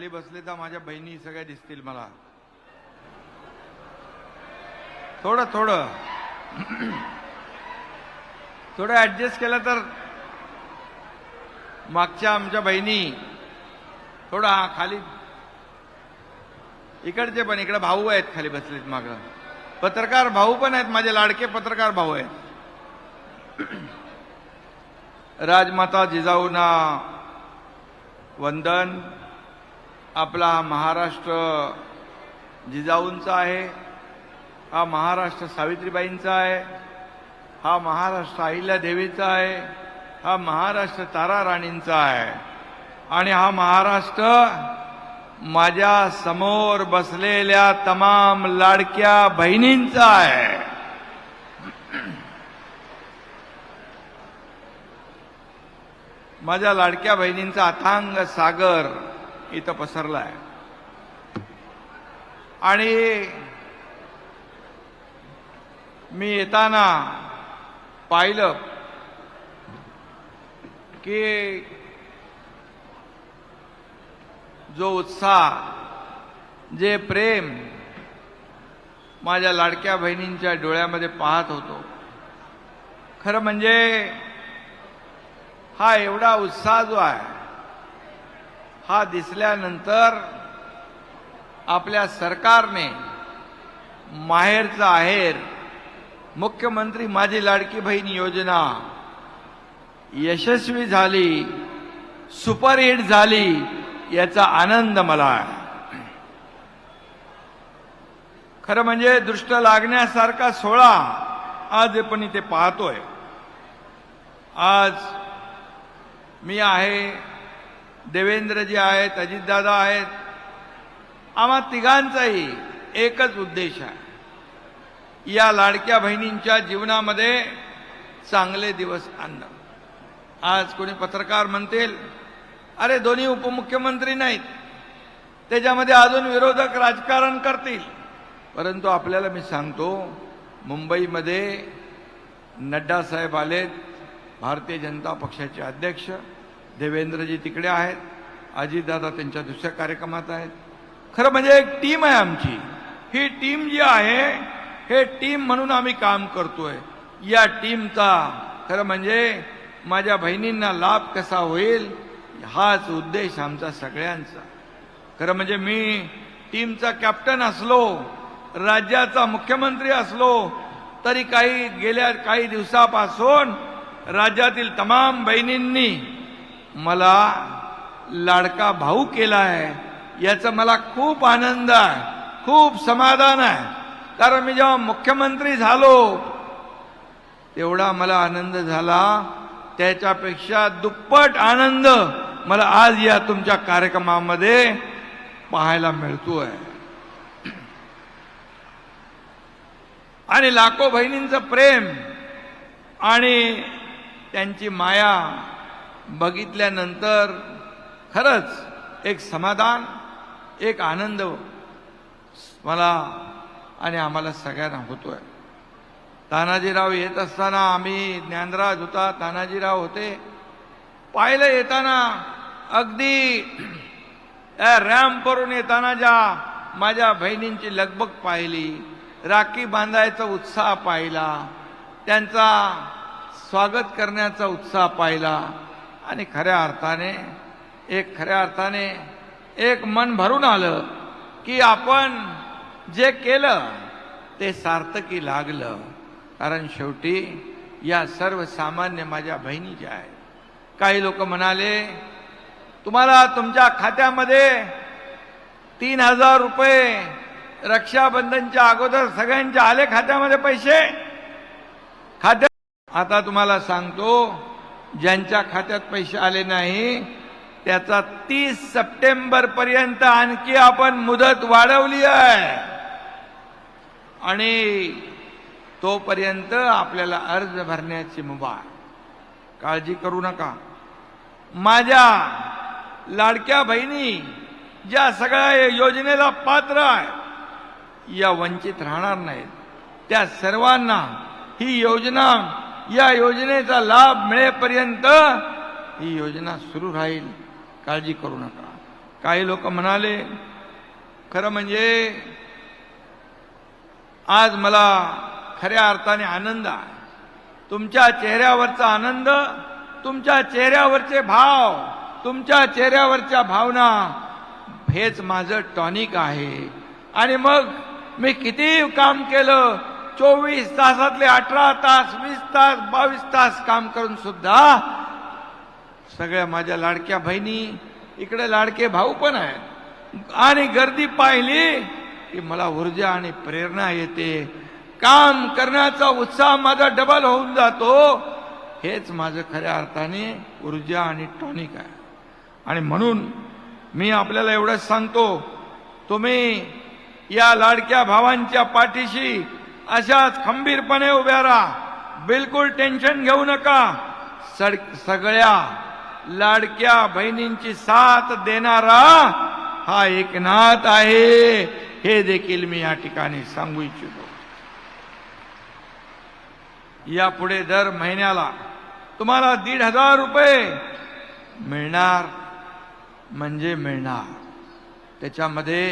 खाली बसले तर माझ्या बहिणी सगळ्या दिसतील मला. थोडं थोडं. थोडं ऍडजस्ट केलं तर मागच्या आमच्या बहिणी थोडं हा खाली. इकडचे पण इकडे भाऊ आहेत खाली बसलेत माग. पत्रकार भाऊ पण आहेत माझे लाडके पत्रकार भाऊ आहेत. राजमाता जिजाऊना वंदन. आपला हा महाराष्ट्र जिजाऊंचा आहे हा महाराष्ट्र सावित्रीबाईंचा आहे हा महाराष्ट्र अहिल्या देवीचा आहे हा महाराष्ट्र तारा राणींचा आहे. आणि हा महाराष्ट्र माझ्यासमोर बसलेल्या तमाम लाडक्या बहिणींचा आहे. माझ्या लाडक्या बहिणींचा अथांग सागर इथं पसरला आहे आणि मी येताना पाहिलं की जो उत्साह जे प्रेम माझ्या लाडक्या बहिणींच्या डोळ्यामध्ये पाहत होतो. खरं म्हणजे हा एवढा उत्साह जो आहे हा दिसल्यानंतर आपल्या सरकारने माहेरचा आहेर मुख्यमंत्री माझी लाडकी बहीण योजना यशस्वी झाली सुपरहिट झाली याचा आनंद मला आहे. खरं म्हणजे दृष्ट लागण्यासारखा सोहळा आज पण इथे पाहतोय. आज मी आहे देवेंद्रजी आहेत अजितदादा आहेत. आम्हा तिघांचाही एकच उद्देश आहे. या लाडक्या बहिणींच्या जीवनामध्ये चांगले दिवस आणणं. आज कोणी पत्रकार म्हणतील अरे दोन्ही उपमुख्यमंत्री नाहीत. त्याच्यामध्ये अजून विरोधक राजकारण करतील. परंतु आपल्याला मी सांगतो मुंबईमध्ये नड्डा साहेब आलेत भारतीय जनता पक्षाचे अध्यक्ष. देवेंद्रजी तिकडे आहेत अजितदादा त्यांच्या दुसऱ्या कार्यक्रमात आहेत. खरं म्हणजे एक टीम आहे आमची. ही टीम जी आहे हे टीम म्हणून आम्ही काम करतोय. या टीमचा खरं म्हणजे माझ्या बहिणींना लाभ कसा होईल हाच उद्देश आमचा सगळ्यांचा. खरं म्हणजे मी टीमचा कॅप्टन असलो राज्याचा मुख्यमंत्री असलो तरी काही गेल्या काही दिवसापासून राज्यातील तमाम बहिणींनी मला लाडका भाऊ केला आहे याचा मला खूप आनंद आहे खूप समाधान आहे. कारण मी जेव्हा मुख्यमंत्री झालो तेवढा मला आनंद झाला. त्याच्यापेक्षा दुप्पट आनंद मला आज या तुमच्या कार्यक्रमामध्ये पाहायला मिळतोय. आणि लाखो बहिणींचं प्रेम आणि त्यांची माया बघितल्यानंतर खरंच एक समाधान एक आनंद मला आणि आम्हाला सगळ्यांना होतोय. तानाजीराव येत असताना आम्ही ज्ञानराज होता तानाजीराव होते. पाहिलं येताना अगदी रॅम्पवरून येताना ज्या माझ्या बहिणींची लगबग पाहिली राखी बांधायचा उत्साह पाहिला त्यांचा स्वागत करण्याचा उत्साह पाहिला आणि खऱ्या अर्थाने एक खऱ्या अर्थाने एक मन भरून आलं की आपण जे केलं ते सार्थकी लागलं. कारण शेवटी या सर्वसामान्य माझ्या बहिणी ज्या आहेत काही लोक म्हणाले तुम्हाला तुमच्या खात्यामध्ये तीन हजार रुपये रक्षाबंधनच्या अगोदर सगळ्यांच्या आले खात्यामध्ये पैसे? खात्या आता तुम्हाला सांगतो ज्यांच्या खात्यात पैसे आले नाही त्याचा तीस सप्टेंबर पर्यंत आणखी आपण मुदत वाढवली आहे. आणि तोपर्यंत आपल्याला अर्ज भरण्याची मुभा काळजी करू नका. माझ्या लाडक्या बहिणी ज्या सगळ्या योजनेला पात्र आहे या वंचित राहणार नाहीत. त्या सर्वांना ही योजना या योजनेचा लाभ मिळेपर्यंत ही योजना सुरू राहील. काळजी करू नका. काही लोक म्हणाले खरं म्हणजे आज मला खऱ्या अर्थाने आनंद आहे. तुमच्या चेहऱ्यावरचा आनंद तुमच्या चेहऱ्यावरचे भाव तुमच्या चेहऱ्यावरच्या भावना हेच माझं टॉनिक आहे. आणि मग मी किती काम केलं चोवीस तासातले अठरा तास वीस तास बावीस तास काम करून सुद्धा सगळ्या माझ्या लाडक्या बहिणी इकडे लाडके भाऊ पण आहेत. आणि गर्दी पाहिली की मला ऊर्जा आणि प्रेरणा येते. काम करण्याचा उत्साह माझा डबल होऊन जातो. हेच माझं खऱ्या अर्थाने ऊर्जा आणि टॉनिक आहे. आणि म्हणून मी आपल्याला एवढंच सांगतो तुम्ही या लाडक्या भावांच्या पाठीशी अशाच खंबीरपणे उभ्या राहा. बिलकुल टेन्शन घेऊ नका. सड सगळ्या लाडक्या बहिणींची साथ देणारा हा एकनाथ आहे. हे देखील मी या ठिकाणी सांगू इच्छितो. यापुढे दर महिन्याला तुम्हाला दीड हजार रुपये मिळणार म्हणजे मिळणार. त्याच्यामध्ये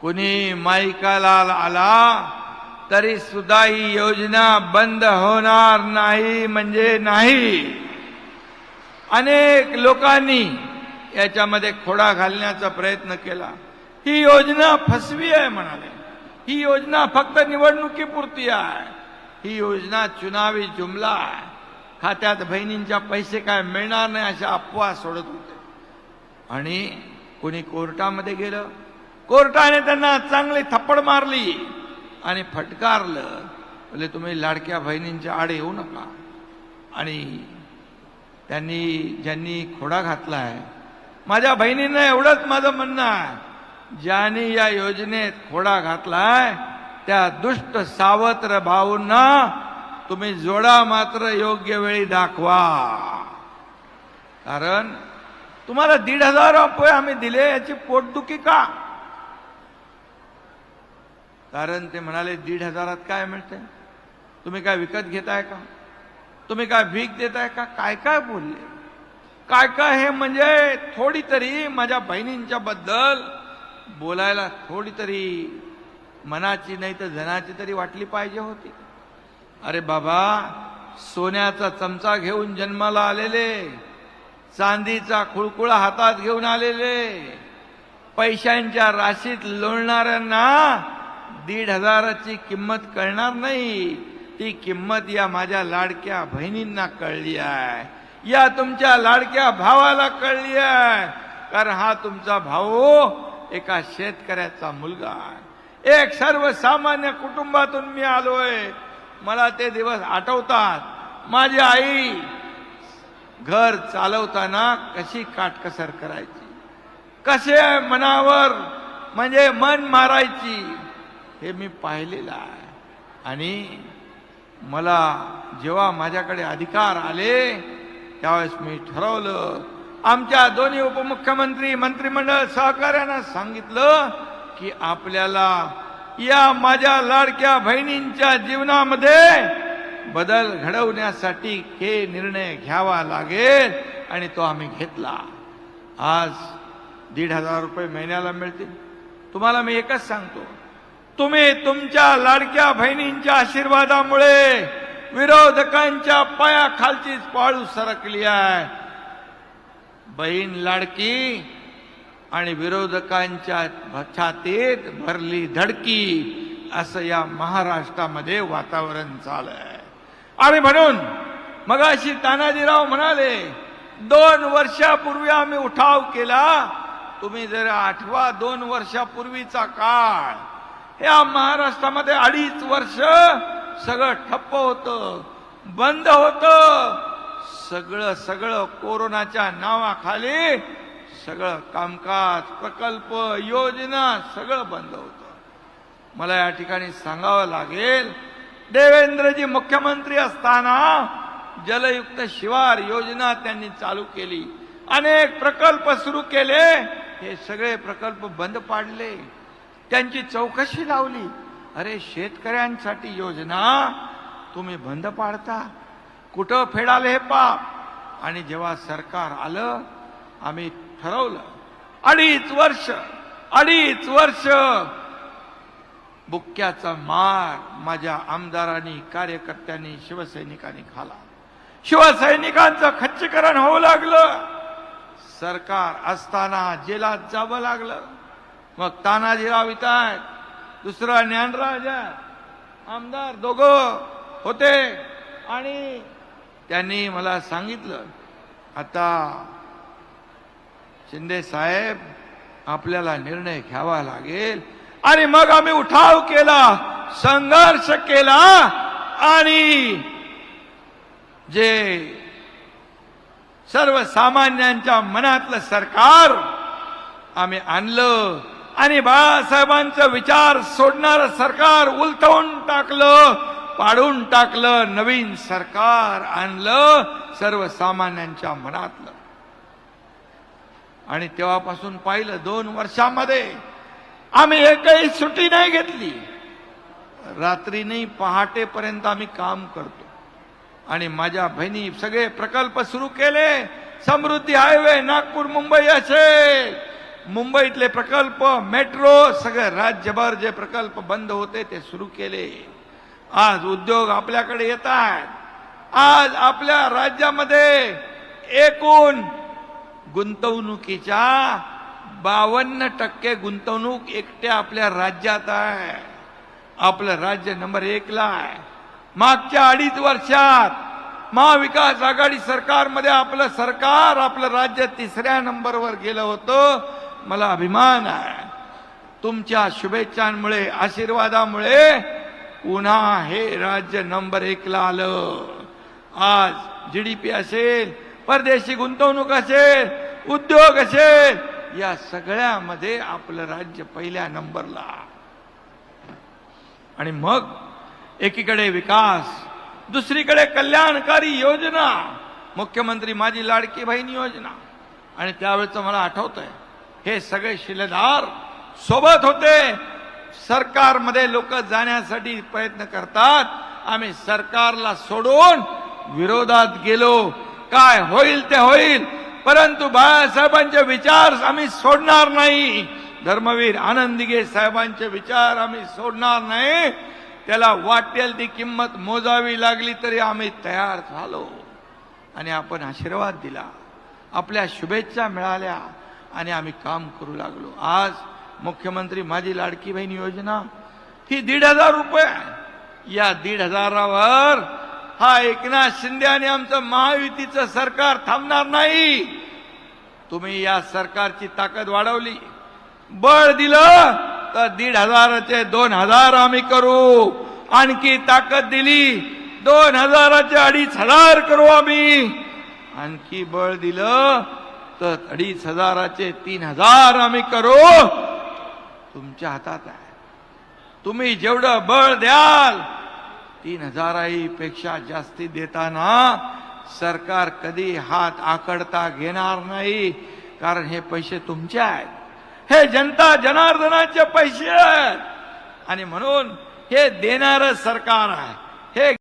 कुणी माईकाला आला तरी सुद्धा ही योजना बंद होणार नाही म्हणजे नाही. अनेक लोकांनी याच्यामध्ये खोडा घालण्याचा प्रयत्न केला. ही योजना फसवी आहे म्हणाले. ही योजना फक्त निवडणुकीपुरती आहे. ही योजना चुनावी जुमला आहे. खात्यात बहिणींच्या पैसे काय मिळणार नाही अशा अफवा सोडत होते. आणि कोणी कोर्टामध्ये गेलं? कोर्टाने त्यांना चांगली थप्पड मारली आणि फटकारलं. म्हणजे तुम्ही लाडक्या बहिणींच्या आड येऊ नका. आणि त्यांनी ज्यांनी खोडा घातलाय माझ्या बहिणींना एवढंच माझं म्हणणं आहे. ज्यांनी या योजनेत खोडा घातलाय त्या दुष्ट सावत्र भाऊंना तुम्ही जोडा मात्र योग्य वेळी दाखवा. कारण तुम्हाला दीड हजार रुपये आम्ही दिले याची पोटदुखी का? कारण ते म्हणाले दीड हजारात काय मिळते तुम्ही काय विकत घेताय का? तुम्ही काय भीक देताय का? काय काय बोलले? काय काय हे म्हणजे थोडी तरी माझ्या बहिणींच्या बद्दल बोलायला थोडी तरी मनाची नाही तर जनाची तरी वाटली पाहिजे होती. अरे बाबा सोन्याचा चमचा घेऊन जन्माला आलेले चांदीचा खुळकुळा हातात घेऊन आलेले पैशांच्या राशीत लोळणाऱ्यांना दीड हजाराची किंमत कळणार नाही. ती किंमत या माझ्या लाडक्या बहिणींना कळली आहे. या तुमच्या लाडक्या भावाला कळली आहे. कारण हा तुमचा भाऊ एका शेतकऱ्याचा मुलगा आहे. एक सर्वसामान्य कुटुंबातून मी आलोय. मला ते दिवस आठवतात. माझी आई घर चालवताना कशी काटकसर करायची? कसे मनावर म्हणजे मन मारायची? हे मी पाहिलेलं आहे. आणि मला जेव्हा माझ्याकडे अधिकार आले त्यावेळेस मी ठरवलं आमच्या दोन्ही उपमुख्यमंत्री मंत्रिमंडळ सहकार्यानं सांगितलं की आपल्याला या माझ्या लाडक्या बहिणींच्या जीवनामध्ये बदल घडवण्यासाठी हे निर्णय घ्यावा लागेल आणि तो आम्ही घेतला. आज दीड हजार रुपये महिन्याला मिळतील. तुम्हाला मी एकच सांगतो. तुम्ही तुमच्या लाडक्या बहिणींच्या आशीर्वादामुळे विरोधकांच्या पायाखालचीच पाळू सरकली आहे. बहीण लाडकी आणि विरोधकांच्या छातीत भरली धडकी असं या महाराष्ट्रामध्ये वातावरण चालय आणि म्हणून मगाशी तानाजीराव म्हणाले दोन वर्षापूर्वी आम्ही उठाव केला तुम्ही जर आठवा दोन वर्षापूर्वीचा काळ. या महाराष्ट्रामध्ये अडीच वर्ष सगळं ठप्प होतं बंद होतं. सगळं सगळं कोरोनाच्या नावाखाली सगळं कामकाज प्रकल्प योजना सगळं बंद होतं. मला या ठिकाणी सांगावं लागेल देवेंद्रजी मुख्यमंत्री असताना जलयुक्त शिवार योजना त्यांनी चालू केली. अनेक प्रकल्प सुरू केले हे सगळे प्रकल्प बंद पाडले. त्यांची चौकशी लावली. अरे शेतकऱ्यांसाठी योजना तुम्ही बंद पाडता. कुठं फेडाले हे पाप? आणि जेव्हा सरकार आलं आम्ही ठरवलं अडीच वर्ष अडीच वर्ष बुक्क्याचा मार माझ्या आमदारांनी कार्यकर्त्यांनी शिवसैनिकांनी खाला शिवसैनिकांचं खच्चीकरण होऊ लागलं. सरकार असताना जेलात जावं लागलं. मग तानाजीराव इथं आहेत दुसरा ज्ञानराज आहे आमदार दोघं होते. आणि त्यांनी मला सांगितलं आता शिंदे साहेब आपल्याला निर्णय घ्यावा लागेल. आणि मग आम्ही उठाव केला संघर्ष केला. आणि जे सर्वसामान्यांच्या मनातलं सरकार आम्ही आणलं आणि बाळासाहेबांचा विचार सोडणारं सरकार उलटवून टाकलं पाडून टाकलं नवीन सरकार आणलं सर्वसामान्यांच्या मनातलं. आणि तेव्हापासून पाहिलं दोन वर्षामध्ये आम्ही एकही सुट्टी नाही घेतली. रात्री नाही पहाटेपर्यंत आम्ही काम करतो. आणि माझ्या बहिणी सगळे प्रकल्प सुरू केले. समृद्धी हायवे नागपूर मुंबई असेल मुंबईतले प्रकल्प मेट्रो सगळे राज्यभर जे प्रकल्प बंद होते ते सुरू केले. आज उद्योग आपल्याकडे येत आहेत आज आपल्या राज्यामध्ये एकूण गुंतवणुकीच्या बावन्न टक्के गुंतवणूक एकट्या आपल्या राज्यात आहे. आपलं राज्य नंबर एकला आहे. मागच्या अडीच वर्षात महाविकास आघाडी सरकारमध्ये आपलं सरकार आपलं राज्य तिसऱ्या नंबरवर गेलं होतं. मला अभिमान आहे. तुमच्या शुभेच्छांमुळे आशीर्वादामुळे पुन्हा हे राज्य नंबर एकला आलं. आज जीडीपी असेल परदेशी गुंतवणूक असेल उद्योग असेल या सगळ्यामध्ये आपलं राज्य पहिल्या नंबरला. आणि मग एकीकडे विकास दुसरीकडे कल्याणकारी योजना मुख्यमंत्री माझी लाडकी बहीण योजना. आणि त्यावेळेचं मला आठवत आहे हे सगळे शिलेदार सोबत होते. सरकारमध्ये लोक जाण्यासाठी प्रयत्न करतात. आम्ही सरकारला सोडून विरोधात गेलो. काय होईल ते होईल. परंतु बाळासाहेबांचे विचार आम्ही सोडणार नाही. धर्मवीर आनंदगे साहेबांचे विचार आम्ही सोडणार नाही. त्याला वाटेल ती किंमत मोजावी लागली तरी आम्ही तयार झालो. आणि आपण आशीर्वाद दिला. आपल्या शुभेच्छा मिळाल्या. आणि आम्ही काम करू लागलो. आज मुख्यमंत्री माझी लाडकी बहीण योजना ही दीड हजार रुपये या दीड हजारावर हा एकनाथ शिंदे आणि आमचं महायुतीचं सरकार थांबणार नाही. तुम्ही या सरकारची ताकद वाढवली. बळ दिलं तर दीड हजाराचे दोन हजार आम्ही करू. आणखी ताकद दिली दोन हजाराचे अडीच हजार करू आम्ही. आणखी बळ दिलं तर अडीच हजाराचे तीन हजार आम्ही करू. तुमच्या हातात आहे. तुम्ही जेवढं बळ द्याल तीन हजाराही पेक्षा जास्ती देताना सरकार कधी हात आकडता घेणार नाही कारण हे पैसे तुमचे आहेत. हे जनता जनार्दनाचे पैसे आहेत. आणि म्हणून हे देणार सरकार आहे. हे